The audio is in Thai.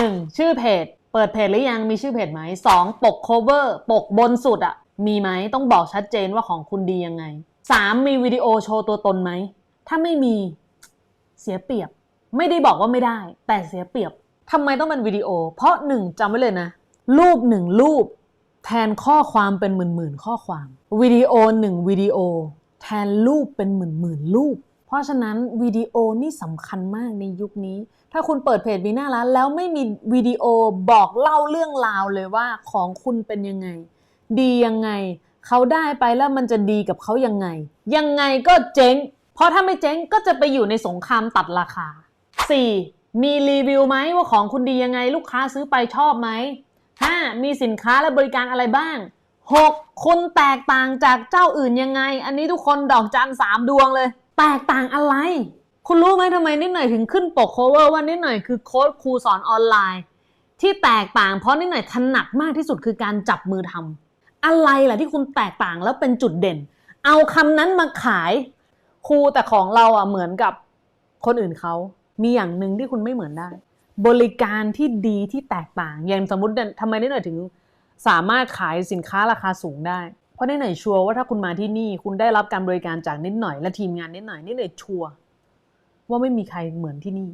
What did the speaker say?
1. ชื่อเพจ เปิดเพจหรือยังมีชื่อเพจไหม 2. ปก cover ปกบนสุดอะมีไหมต้องบอกชัดเจนว่าของคุณดียังไง 3. มีวิดีโอโชว์ตัวตนไหม ถ้าไม่มีเสียเปรียบ ไม่ได้บอกว่าไม่ได้ แต่เสียเปรียบทำไมต้องเป็นวิดีโอ เพราะหนึ่งจำไว้เลยนะ รูปหนึ่งรูป แทนข้อความเป็นหมื่นหมื่นๆข้อความ วิดีโอหนึ่งวิดีโอ แทนรูปเป็นหมื่นหมื่นๆรูป ราะฉะนั้นวิดีโอนี่สำคัญมากในยุคนี้ ถ้าคุณเปิดเพจวีน่าร้านแล้วไม่มีวิดีโอบอกเล่าเรื่องราวเลยว่าของคุณเป็นยังไง ดียังไง เขาได้ไปแล้วมันจะดีกับเขายังไง ยังไงก็เจ๊ง เพราะถ้าไม่เจ๊งก็จะไปอยู่ในสงครามตัดราคา 4. มีรีวิวไหมว่าของคุณดียังไง ลูกค้าซื้อไปชอบไหม 5. มีสินค้าและบริการอะไรบ้าง 6. คุณแตกต่างจากเจ้าอื่นยังไง อันนี้ทุกคนดอกจันสามดวงเลย แตกต่างอะไร คุณรู้ไหมทำไมนิดหน่อยถึงขึ้นปก cover ว่านิดหน่อยคือโค้ดครูสอนออนไลน์ ที่แตกต่างเพราะนิดหน่อยถนัดมากที่สุดคือการจับมือทำอะไรล่ะที่คุณแตกต่างแล้วเป็นจุดเด่น เอาคำนั้นมาขายครูแต่ของเราอะเหมือนกับคนอื่นเขา มีอย่างหนึ่งที่คุณไม่เหมือนได้ บริการที่ดีที่แตกต่าง อย่างสมมติเนี่ยทำไมนิดหน่อยถึงสามารถขายสินค้าราคาสูงได้ ราะนิดหน่อยชัวร์ว่าถ้าคุณมาที่นี่ คุณได้รับการบริการจากนิดหน่อยและทีมงานนิดหน่อยนิดหน่อยชัวร์ว่าไม่มีใครเหมือนที่นี่